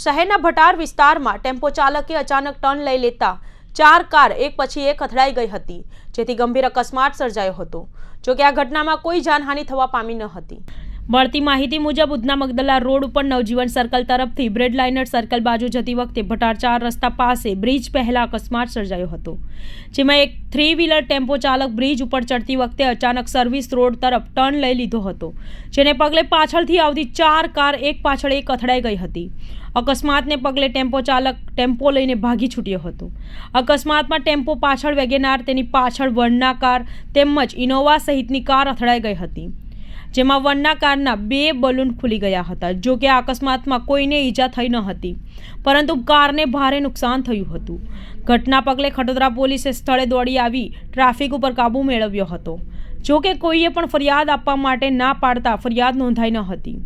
શહેરના ભટાર વિસ્તારમાં ટેમ્પો ચાલકે અચાનક ટર્ન લઈ લેતા ચાર કાર એક પછી એક અથડાઈ ગઈ હતી, જેથી ગંભીર અકસ્માત સર્જાયો હતો. જોકે આ ઘટનામાં કોઈ જાનહાનિ થવા પામી ન હતી. મળતી માહિતી મુજબ, ઉધના મગદલા રોડ ઉપર નવજીવન સર્કલ તરફથી બ્રેડ લાઇનર સર્કલ બાજુ જતી વખતે ભટાર ચાર રસ્તા પાસે બ્રિજ પહેલા અકસ્માત સર્જાયો હતો, જેમાં એક થ્રી વ્હીલર ટેમ્પો ચાલક બ્રિજ ઉપર ચડતી વખતે અચાનક સર્વિસ રોડ તરફ ટર્ન લઈ લીધો હતો, જેને પગલે પાછળથી આવતી ચાર કાર એક પાછળ એક અથડાઈ ગઈ હતી. અકસ્માતને પગલે ટેમ્પો ચાલક ટેમ્પો લઈને ભાગી છૂટ્યો હતો. અકસ્માતમાં ટેમ્પો પાછળ વેગેનાર, તેની પાછળ વનના કાર તેમજ ઇનોવા સહિતની કાર અથડાઈ ગઈ હતી. જેમાં વનના કારના બે બલૂન ખુલી ગયા હતા, જો કે અકસ્માતમાં કોઈને ઈજા થઈ ન હતી. પરંતુ કારને ભારે નુકસાન થયું હતું. ઘટના પગલે ખટોદરા પોલીસે સ્થળે દોડી આવી ટ્રાફિક ઉપર કાબૂ મેળવ્યો હતો. જો કે કોઈએ પણ ફરિયાદ આપવા માટે ના પાડતા ફરિયાદ નોંધાઈ ન હતી.